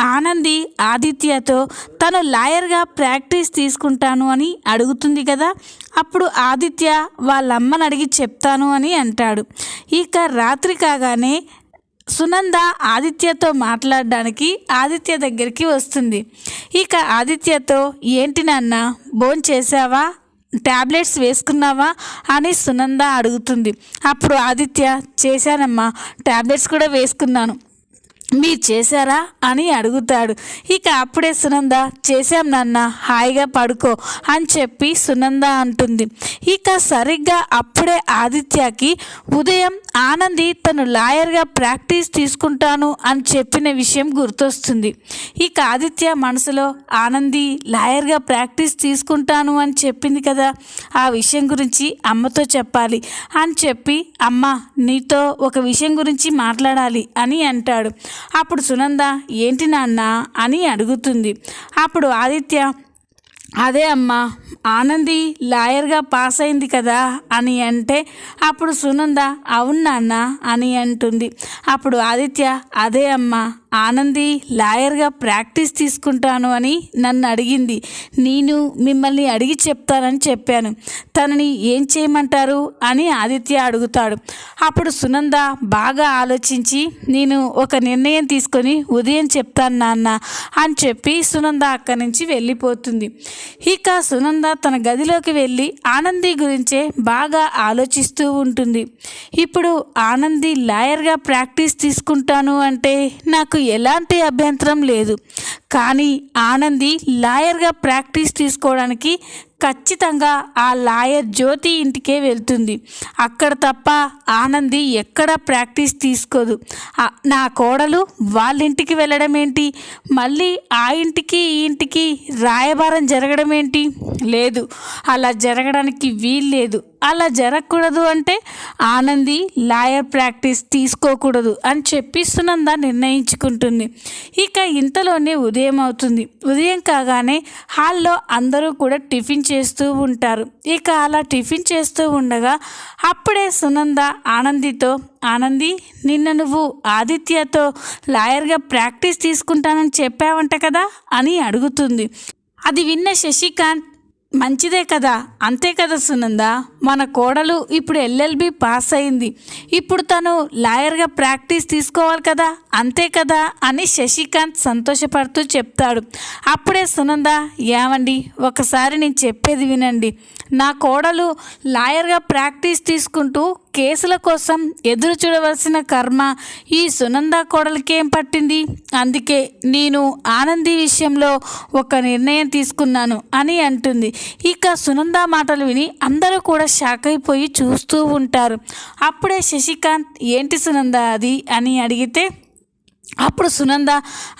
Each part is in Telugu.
ఆనంది ఆదిత్యతో తను లాయర్గా ప్రాక్టీస్ తీసుకుంటాను అని అడుగుతుంది కదా. అప్పుడు ఆదిత్య వాళ్ళ అమ్మని అడిగి చెప్తాను అని అంటాడు. ఇక రాత్రి కాగానే సునంద ఆదిత్యతో మాట్లాడడానికి ఆదిత్య దగ్గరికి వస్తుంది. ఇక ఆదిత్యతో ఏంటి నాన్న బోన్ చేసావా ట్యాబ్లెట్స్ వేసుకున్నావా? అని సునంద అడుగుతుంది. అప్పుడు ఆదిత్య చేశానమ్మా ట్యాబ్లెట్స్ కూడా వేసుకున్నాను. మీరు చేశారా అని అడుగుతాడు. ఇక అప్పుడే సునంద చేశాం నాన్న హాయిగా పడుకో అని చెప్పి సునంద అంటుంది. ఇక సరిగ్గా అప్పుడే ఆదిత్యకి ఉదయం ఆనంది తను లాయర్గా ప్రాక్టీస్ తీసుకుంటాను అని చెప్పిన విషయం గుర్తొస్తుంది. ఇక ఆదిత్య మనసులో ఆనంది లాయర్గా ప్రాక్టీస్ తీసుకుంటాను అని చెప్పింది కదా. ఆ విషయం గురించి అమ్మతో చెప్పాలి అని చెప్పి అమ్మ నీతో ఒక విషయం గురించి మాట్లాడాలి అని అంటాడు. అప్పుడు సునంద ఏంటి నాన్న? అని అడుగుతుంది. అప్పుడు ఆదిత్య అదే అమ్మా ఆనంది లాయర్గా పాస్ అయింది కదా? అని అంటే అప్పుడు సునంద అవును నాన్న అని అంటుంది. అప్పుడు ఆదిత్య అదే అమ్మా ఆనంది లాయర్గా ప్రాక్టీస్ తీసుకుంటాను అని నన్ను అడిగింది. నేను మిమ్మల్ని అడిగి చెప్తానని చెప్పాను. తనని ఏం చేయమంటారు? అని ఆదిత్య అడుగుతాడు. అప్పుడు సునంద బాగా ఆలోచించి నేను ఒక నిర్ణయం తీసుకొని ఉదయం చెప్తాను నాన్న అని చెప్పి సునంద అక్కడి నుంచి వెళ్ళిపోతుంది. ఇక సునంద తన గదిలోకి వెళ్ళి ఆనంది గురించే బాగా ఆలోచిస్తూ ఉంటుంది. ఇప్పుడు ఆనంది లాయర్గా ప్రాక్టీస్ తీసుకుంటాను అంటే నాకు ఎలాంటి అభ్యంతరం లేదు. కానీ ఆనంది లాయర్గా ప్రాక్టీస్ తీసుకోవడానికి ఖచ్చితంగా ఆ లాయర్ జ్యోతి ఇంటికే వెళ్తుంది. అక్కడ తప్ప ఆనంది ఎక్కడ ప్రాక్టీస్ తీసుకోదు. నా కోడలు వాళ్ళ ఇంటికి వెళ్ళడం ఏంటి మళ్ళీ ఆ ఇంటికి ఈ ఇంటికి రాయబారం జరగడం ఏంటి లేదు. అలా జరగడానికి వీల్లేదు. అలా జరగకూడదు అంటే ఆనంది లాయర్ ప్రాక్టీస్ తీసుకోకూడదు అని చెప్పి సునంద నిర్ణయించుకుంటుంది. ఇక ఇంతలోనే ఉదయం అవుతుంది ఉదయం కాగానే హాల్లో అందరూ కూడా టిఫిన్ చేస్తూ ఉంటారు. ఇక అలా టిఫిన్ చేస్తూ ఉండగా అప్పుడే సునంద ఆనందితో ఆనంది నిన్న నువ్వు ఆదిత్యతో లాయర్గా ప్రాక్టీస్ తీసుకుంటానని చెప్పావంట కదా? అని అడుగుతుంది. అది విన్న శశికాంత్ మంచిదే కదా? అంతే కదా సునంద? మన కోడలు ఇప్పుడు ఎల్ఎల్బి పాస్ అయింది. ఇప్పుడు తను లాయర్గా ప్రాక్టీస్ తీసుకోవాలి కదా? అంతే కదా? అని శశికాంత్ సంతోషపడుతూ చెప్తాడు. అప్పుడే సునంద ఏమండి ఒకసారి నేను చెప్పేది వినండి. నా కోడలు లాయర్గా ప్రాక్టీస్ తీసుకుంటూ కేసుల కోసం ఎదురు చూడవలసిన కర్మ ఈ సునంద కోడలికేం పట్టింది? అందుకే నేను ఆనంది విషయంలో ఒక నిర్ణయం తీసుకున్నాను అని అంటుంది. ఇక సునంద మాటలు విని అందరూ కూడా షాక్ అయిపోయి చూస్తూ ఉంటారు. అప్పుడే శశికాంత్ ఏంటి సునంద అది? అని అడిగితే అప్పుడు సునంద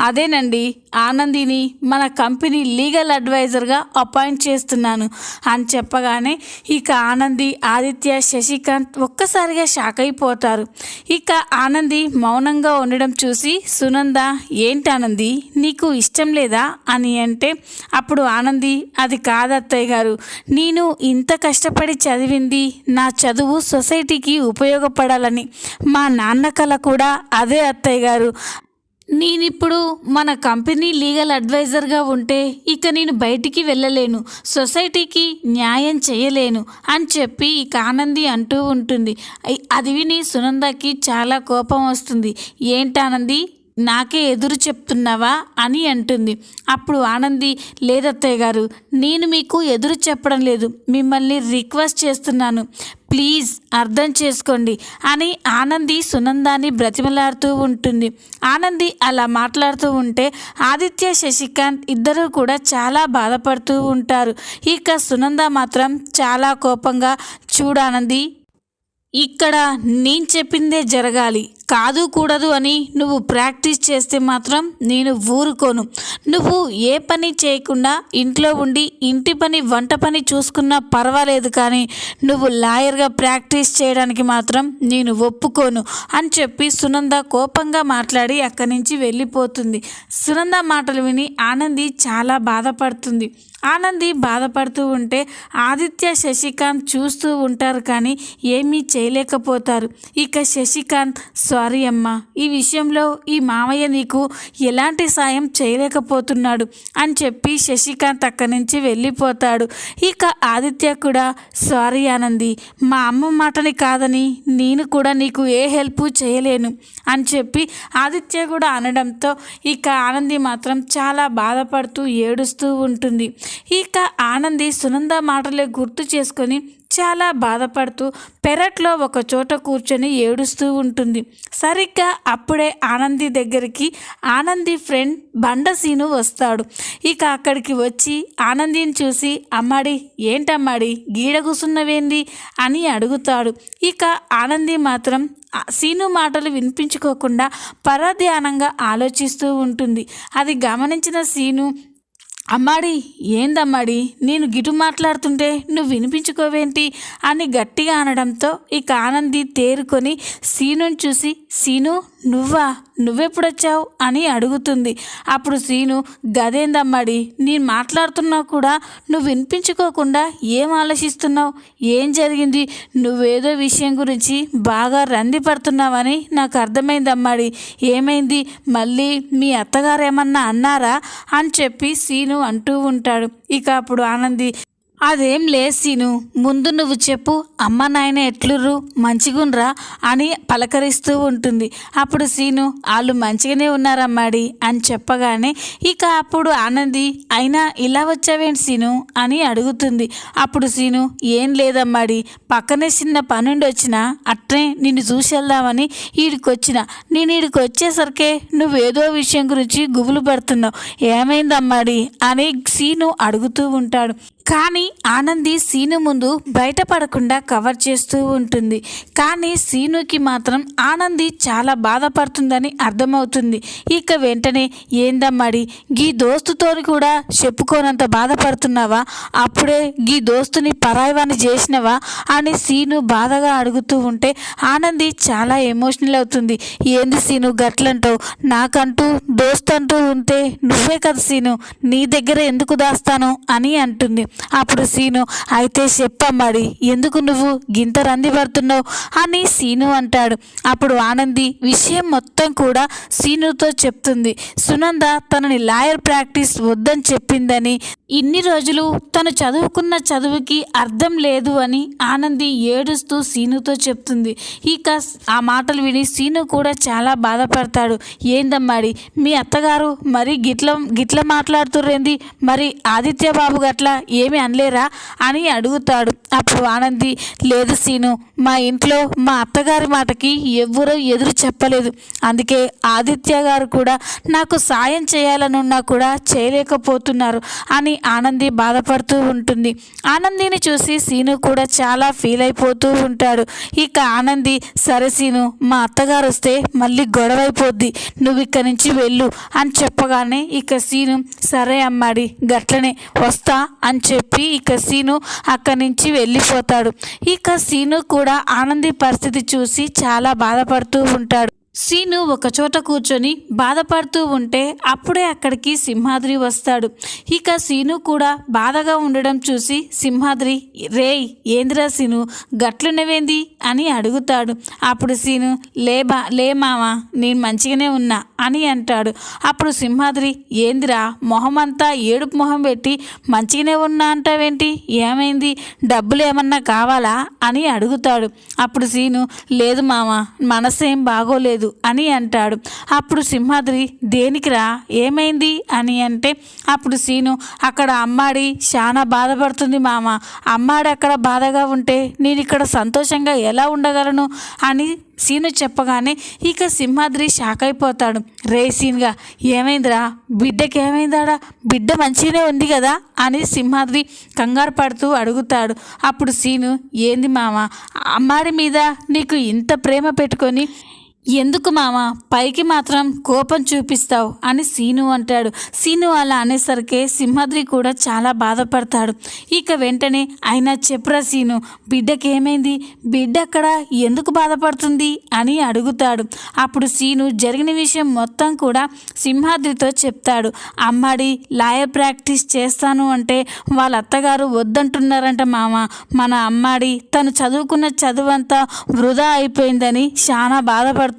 అదేనండి ఆనందిని మన కంపెనీ లీగల్ అడ్వైజర్గా అపాయింట్ చేస్తున్నాను అని చెప్పగానే ఇక ఆనంది ఆదిత్య శశికాంత్ ఒక్కసారిగా షాక్ అయిపోతారు. ఇక ఆనంది మౌనంగా ఉండడం చూసి సునంద ఏంటి ఆనంది? నీకు ఇష్టం లేదా? అని అంటే అప్పుడు ఆనంది అది కాదు అత్తయ్య గారు. నేను ఇంత కష్టపడి చదివింది నా చదువు సొసైటీకి ఉపయోగపడాలని మా నాన్న కల కూడా అదే అత్తయ్య గారు. నేనిప్పుడు మన కంపెనీ లీగల్ అడ్వైజర్గా ఉంటే ఇక నేను బయటికి వెళ్ళలేను. సొసైటీకి న్యాయం చేయలేను అని చెప్పి ఇక ఆనంది అంటూ ఉంటుంది. అది విని సునందకి చాలా కోపం వస్తుంది. ఏంటానంది నాకే ఎదురు చెప్తున్నావా అని అంటుంది. అప్పుడు ఆనంది లేదత్తయ్య గారు నేను మీకు ఎదురు చెప్పడం లేదు. మిమ్మల్ని రిక్వెస్ట్ చేస్తున్నాను. ప్లీజ్ అర్థం చేసుకోండి అని ఆనంది సునందాన్ని బ్రతిమలాడుతూ ఉంటుంది. ఆనంది అలా మాట్లాడుతూ ఉంటే ఆదిత్య శశికాంత్ ఇద్దరూ కూడా చాలా బాధపడుతూ ఉంటారు. ఇక సునంద మాత్రం చాలా కోపంగా చూడానంది ఇక్కడ నేను చెప్పిందే జరగాలి. కాదు కూడదు అని నువ్వు ప్రాక్టీస్ చేస్తే మాత్రం నేను ఊరుకోను. నువ్వు ఏ పని చేయకుండా ఇంట్లో ఉండి ఇంటి పని వంట పని చూసుకున్నా పర్వాలేదు కానీ నువ్వు లాయర్గా ప్రాక్టీస్ చేయడానికి మాత్రం నేను ఒప్పుకోను అని చెప్పి సునంద కోపంగా మాట్లాడి అక్కడి నుంచి వెళ్ళిపోతుంది. సునంద మాటలు విని ఆనంది చాలా బాధపడుతుంది. ఆనంది బాధపడుతూ ఉంటే ఆదిత్య శశికాంత్ చూస్తూ ఉంటారు కానీ ఏమీ చేయలేకపోతారు. ఇక శశికాంత్ సారీ అమ్మ ఈ విషయంలో ఈ మామయ్య నీకు ఎలాంటి సాయం చేయలేకపోతున్నాడు అని చెప్పి శశికాంత్ అక్కడి నుంచి వెళ్ళిపోతాడు. ఇక ఆదిత్య కూడా సారీ ఆనంది మా అమ్మ మాటని కాదని నేను కూడా నీకు ఏ హెల్ప్ చేయలేను అని చెప్పి ఆదిత్య కూడా అనడంతో ఇక ఆనంది మాత్రం చాలా బాధపడుతూ ఏడుస్తూ ఉంటుంది. ఇక ఆనంది సునంద మాటలే గుర్తు చేసుకొని చాలా బాధపడుతూ పెరట్లో ఒక చోట కూర్చొని ఏడుస్తూ ఉంటుంది. సరిగ్గా అప్పుడే ఆనంది దగ్గరికి ఆనంది ఫ్రెండ్ బండసీను వస్తాడు. ఇక అక్కడికి వచ్చి ఆనందిని చూసి అమ్మాడి ఏంటమ్మాడి? గీడ కూసున్నవేంది? అని అడుగుతాడు. ఇక ఆనంది మాత్రం సీను మాటలు వినిపించుకోకుండా పరధ్యానంగా ఆలోచిస్తూ ఉంటుంది. అది గమనించిన సీను అమ్మాడి ఏందమ్మాడి? నేను గిటు మాట్లాడుతుంటే నువ్వు వినిపించుకోవేంటి? అని గట్టిగా అనడంతో ఇక ఆనంది తేరుకొని సీనుని చూసి సీను నువ్వా? నువ్వెప్పుడొచ్చావు? అని అడుగుతుంది. అప్పుడు సీను గదేందమ్మడి నేను మాట్లాడుతున్నా కూడా నువ్వు వినిపించుకోకుండా ఏం ఆలోచిస్తున్నావు? ఏం జరిగింది? నువ్వేదో విషయం గురించి బాగా రంది పడుతున్నావని నాకు అర్థమైందమ్మాడి ఏమైంది? మళ్ళీ మీ అత్తగారు ఏమన్నా అన్నారా? అని చెప్పి సీను అంటూ ఉంటాడు. ఇక అప్పుడు ఆనంది అదేం లేదు సీను. ముందు నువ్వు చెప్పు అమ్మ నాయన ఎట్లుర్రు? మంచిగుండ్రా? అని పలకరిస్తూ ఉంటుంది. అప్పుడు సీను వాళ్ళు మంచిగానే ఉన్నారమ్మాడి అని చెప్పగానే ఇక అప్పుడు ఆనంది అయినా ఇలా వచ్చావేంటి సీను? అని అడుగుతుంది. అప్పుడు సీను ఏం లేదమ్మాడి. పక్కనే చిన్న పనుండి వచ్చిన అట్నే నిన్ను చూసి వెళ్దామని వచ్చిన నేను ఈడికి వచ్చేసరికే నువ్వేదో విషయం గురించి గుబులు పడుతున్నావు. ఏమైందమ్మాడి? అని సీను అడుగుతూ ఉంటాడు. కానీ ఆనంది సీను ముందు బయటపడకుండా కవర్ చేస్తూ ఉంటుంది. కానీ సీనుకి మాత్రం ఆనంది చాలా బాధపడుతుందని అర్థమవుతుంది. ఇక వెంటనే ఏందమ్మడి గీ దోస్తుతోని కూడా చెప్పుకోనంత బాధపడుతున్నావా? అప్పుడే గీ దోస్తుని పరాయివాణి చేసినవా? అని సీను బాధగా అడుగుతూ ఉంటే ఆనంది చాలా ఎమోషనల్ అవుతుంది. ఏంది సీను గట్లంటావు? నాకంటూ దోస్త్ అంటూ ఉంటే నువ్వే కదా సీను. నీ దగ్గర ఎందుకు దాస్తాను? అని అంటుంది. అప్పుడు సీను అయితే చెప్పమ్మడి ఎందుకు నువ్వు గింత రంది పడుతున్నావు? అని సీను అంటాడు. అప్పుడు ఆనంది విషయం మొత్తం కూడా సీనుతో చెప్తుంది. సునంద తనని లాయర్ ప్రాక్టీస్ వద్దని చెప్పిందని ఇన్ని రోజులు తను చదువుకున్న చదువుకి అర్థం లేదు అని ఆనంది ఏడుస్తూ సీనుతో చెప్తుంది. ఇక ఆ మాటలు విని సీను కూడా చాలా బాధపడతాడు. ఏందమ్మాడి మీ అత్తగారు మరి గిట్ల గిట్ల మాట్లాడుతుర్రేంది? మరి ఆదిత్య బాబు గట్ల ఏమి అనలేరా? అని అడుగుతాడు. అప్పుడు ఆనంది లేదు సీను మా ఇంట్లో మా అత్తగారి మాటకి ఎవ్వరూ ఎదురు చెప్పలేదు. అందుకే ఆదిత్య గారు కూడా నాకు సాయం చేయాలనున్నా కూడా చేయలేకపోతున్నారు అని ఆనంది బాధపడుతూ ఉంటుంది. ఆనందిని చూసి సీను కూడా చాలా ఫీల్ అయిపోతూ ఉంటాడు. ఇక ఆనంది సరే సీను మా అత్తగారు వస్తే మళ్ళీ గొడవ అయిపోద్ది. నువ్వు ఇక్కడి నుంచి వెళ్ళు అని చెప్పగానే ఇక సీను సరే అమ్మాడి గట్లనే వస్తా అని చెప్పి ఇక సీను అక్కడి నుంచి వెళ్ళిపోతాడు. ఇక సీను కూడా ఆనంది పరిస్థితి చూసి చాలా బాధపడుతూ ఉంటాడు. సీను ఒకచోట కూర్చొని బాధపడుతూ ఉంటే అప్పుడే అక్కడికి సింహాద్రి వస్తాడు. ఇక సీను కూడా బాధగా ఉండడం చూసి సింహాద్రి రేయ్ ఏందిరా సీను గట్లున్నవేంది? అని అడుగుతాడు. అప్పుడు సీను లే బా లే మామ నేను మంచిగానే ఉన్నా అని అంటాడు. అప్పుడు సింహాద్రి ఏందిరా మొహం అంతా ఏడుపు మొహం పెట్టి మంచిగానే ఉన్నా అంటావేంటి? ఏమైంది? డబ్బులు ఏమన్నా కావాలా? అని అడుగుతాడు. అప్పుడు సీను లేదు మామ మనసేం బాగోలేదు. అని అంటాడు. అప్పుడు సింహాద్రి దేనికిరా? ఏమైంది? అని అంటే అప్పుడు సీను అక్కడ అమ్మాడి చాలా బాధపడుతుంది మామ. అమ్మాడి అక్కడ బాధగా ఉంటే నేను ఇక్కడ సంతోషంగా ఎలా ఉండగలను? అని సీను చెప్పగానే ఇక సింహాద్రి షాక్ అయిపోతాడు. రే సీన్గా ఏమైందిరా? బిడ్డకి ఏమైందాడా బిడ్డ మంచిగానే ఉంది కదా? అని సింహాద్రి కంగారు పడుతూ అడుగుతాడు. అప్పుడు సీను ఏంది మామ? అమ్మాడి మీద నీకు ఇంత ప్రేమ పెట్టుకొని ఎందుకు మామ పైకి మాత్రం కోపం చూపిస్తావు అని సీను అంటాడు. సీను అలా అనేసరికి సింహాద్రి కూడా చాలా బాధపడతాడు. ఇక వెంటనే ఆయన చెప్పురా సీను బిడ్డకి ఏమైంది బిడ్డ అక్కడ ఎందుకు బాధపడుతుంది అని అడుగుతాడు. అప్పుడు సీను జరిగిన విషయం మొత్తం కూడా సింహాద్రితో చెప్తాడు. అమ్మాడి లాయర్ ప్రాక్టీస్ చేస్తాను అంటే వాళ్ళ అత్తగారు వద్దంటున్నారంట మామ మన అమ్మాడి తను చదువుకున్న చదువంతా వృధా అయిపోయిందని చాలా బాధపడుతుంది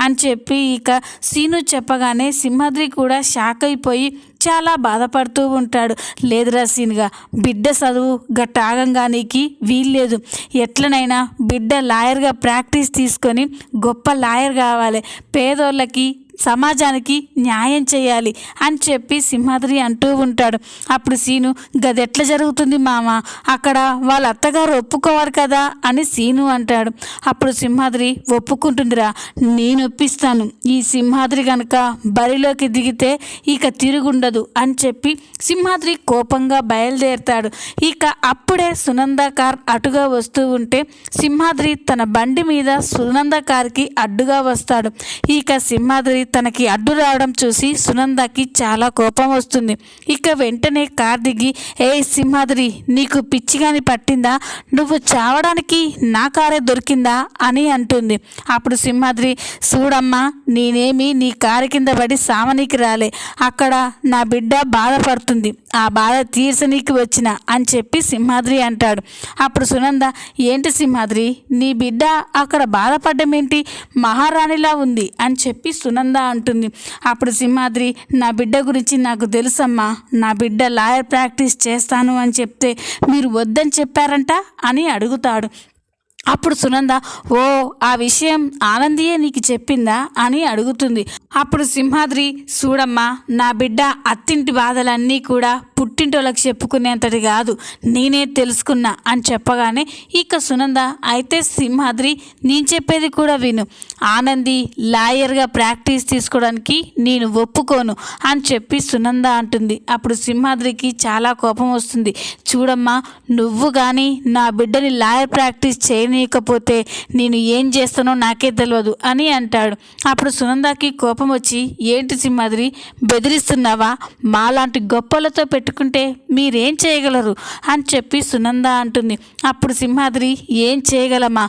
అని చెప్పి ఇక సీను చెప్పగానే సింహాద్రి కూడా షాక్ అయిపోయి చాలా బాధపడుతూ ఉంటాడు. లేదురా సీన్గా బిడ్డ చదువు గట్టాగంగానికి వీల్లేదు. ఎట్లనైనా బిడ్డ లాయర్గా ప్రాక్టీస్ తీసుకొని గొప్ప లాయర్ కావాలి. పేదోళ్ళకి సమాజానికి న్యాయం చేయాలి అని చెప్పి సింహాద్రి అంటూ ఉంటాడు. అప్పుడు సీను గది ఎట్లా జరుగుతుంది మామ? అక్కడ వాళ్ళ అత్తగారు ఒప్పుకోవాలి కదా? అని సీను అంటాడు. అప్పుడు సింహాద్రి ఒప్పుకుంటుందిరా నేను ఒప్పిస్తాను. ఈ సింహాద్రి కనుక బరిలోకి దిగితే ఇక తిరుగుండదు అని చెప్పి సింహాద్రి కోపంగా బయలుదేరుతాడు. ఇక అప్పుడే సునంద కార్ అటుగా వస్తూ ఉంటే సింహాద్రి తన బండి మీద సునంద కార్కి అడ్డుగా వస్తాడు. ఇక సింహాద్రి తనకి అడ్డు రావడం చూసి సునందకి చాలా కోపం వస్తుంది. ఇక వెంటనే కార్ దిగి ఏ సింహాద్రి నీకు పిచ్చిగాని పట్టిందా? నువ్వు చావడానికి నా కారే దొరికిందా? అని అంటుంది. అప్పుడు సింహాద్రి చూడమ్మా నేనేమి నీ కారు కింద పడి సామనికి రాలే. అక్కడ నా బిడ్డ బాధపడుతుంది. ఆ బాధ తీర్చనీకి వచ్చిన అని చెప్పి సింహాద్రి అంటాడు. అప్పుడు సునంద ఏంటి సింహాద్రి? నీ బిడ్డ అక్కడ బాధపడ్డం ఏంటి? మహారాణిలా ఉంది అని చెప్పి సునంద అంటుంది. అప్పుడు సింహాద్రి నా బిడ్డ గురించి నాకు తెలుసమ్మా. నా బిడ్డ లాయర్ ప్రాక్టీస్ చేస్తాను అని చెప్తే మీరు వద్దని చెప్పారంట అని అడుగుతాడు. అప్పుడు సునంద ఓ ఆ విషయం ఆనందియే నీకు చెప్పిందా? అని అడుగుతుంది. అప్పుడు సింహాద్రి చూడమ్మా నా బిడ్డ అత్తింటి బాధలన్నీ కూడా పుట్టింటోళ్ళకి చెప్పుకునేంతటి కాదు నేనే తెలుసుకున్నా అని చెప్పగానే ఇక సునంద అయితే సింహాద్రి నేను చెప్పేది కూడా విను. ఆనంది లాయర్గా ప్రాక్టీస్ తీసుకోవడానికి నేను ఒప్పుకోను అని చెప్పి సునంద అంటుంది. అప్పుడు సింహాద్రికి చాలా కోపం వస్తుంది. చూడమ్మా నువ్వు కానీ నా బిడ్డని లాయర్ ప్రాక్టీస్ చేయని చేయనీయకపోతే నేను ఏం చేస్తానో నాకే తెలియదు అని అంటాడు. అప్పుడు సునందాకి కోపం వచ్చి ఏంటి సింహాద్రి బెదిరిస్తున్నావా? మాలాంటి గొప్పలతో పెట్టుకుంటే మీరేం చేయగలరు? అని చెప్పి సునంద అంటుంది. అప్పుడు సింహాద్రి ఏం చేయగలమా?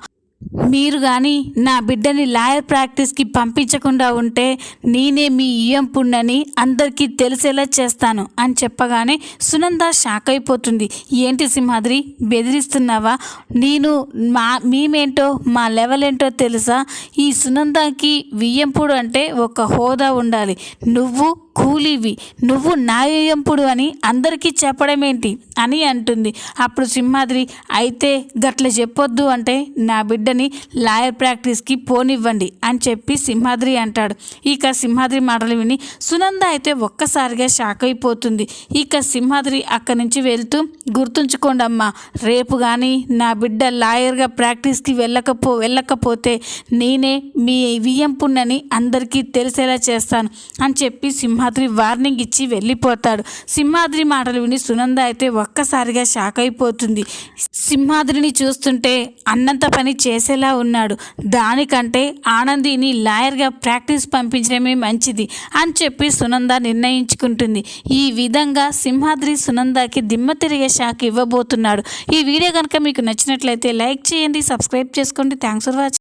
మీరు కానీ నా బిడ్డని లాయర్ ప్రాక్టీస్కి పంపించకుండా ఉంటే నేనే మీ ఇయ్యంపుండని అందరికీ తెలిసేలా చేస్తాను అని చెప్పగానే సునంద షాక్ అయిపోతుంది. ఏంటి సింహాద్రి? బెదిరిస్తున్నావా? నేను మా మేమేంటో మా లెవెల్ ఏంటో తెలుసా? ఈ సునందకి వియ్యంపుడు అంటే ఒక హోదా ఉండాలి. నువ్వు కూలీవి. నువ్వు నాయంపుడు అని అందరికీ చెప్పడం ఏంటి అని అంటుంది. అప్పుడు సింహాద్రి అయితే గట్ల చెప్పొద్దు అంటే నా బిడ్డని లాయర్ ప్రాక్టీస్కి పోనివ్వండి అని చెప్పి సింహాద్రి అంటాడు. ఇక సింహాద్రి మాటలు విని సునంద అయితే ఒక్కసారిగా షాక్ అయిపోతుంది. ఇక సింహాద్రి అక్కడి నుంచి వెళ్తూ గుర్తుంచుకోండి అమ్మా రేపు కానీ నా బిడ్డ లాయర్గా ప్రాక్టీస్కి వెళ్ళకపో వెళ్ళకపోతే నేనే మీ వియ్యంపున్నని అందరికీ తెలిసేలా చేస్తాను అని చెప్పి సింహాద్రి వార్నింగ్ ఇచ్చి వెళ్ళిపోతాడు. సింహాద్రి మాటలు విని సునంద అయితే ఒక్కసారిగా షాక్ అయిపోతుంది. సింహాద్రిని చూస్తుంటే అన్నంత పని చేసేలా ఉన్నాడు. దానికంటే ఆనందిని లాయర్గా ప్రాక్టీస్ పంపించడమే మంచిది అని చెప్పి సునంద నిర్ణయించుకుంటుంది. ఈ విధంగా సింహాద్రి సునందకి దిమ్మ తిరిగే షాక్ ఇవ్వబోతున్నాడు. ఈ వీడియో కనుక మీకు నచ్చినట్లయితే లైక్ చేయండి సబ్స్క్రైబ్ చేసుకోండి. Thanks for watching.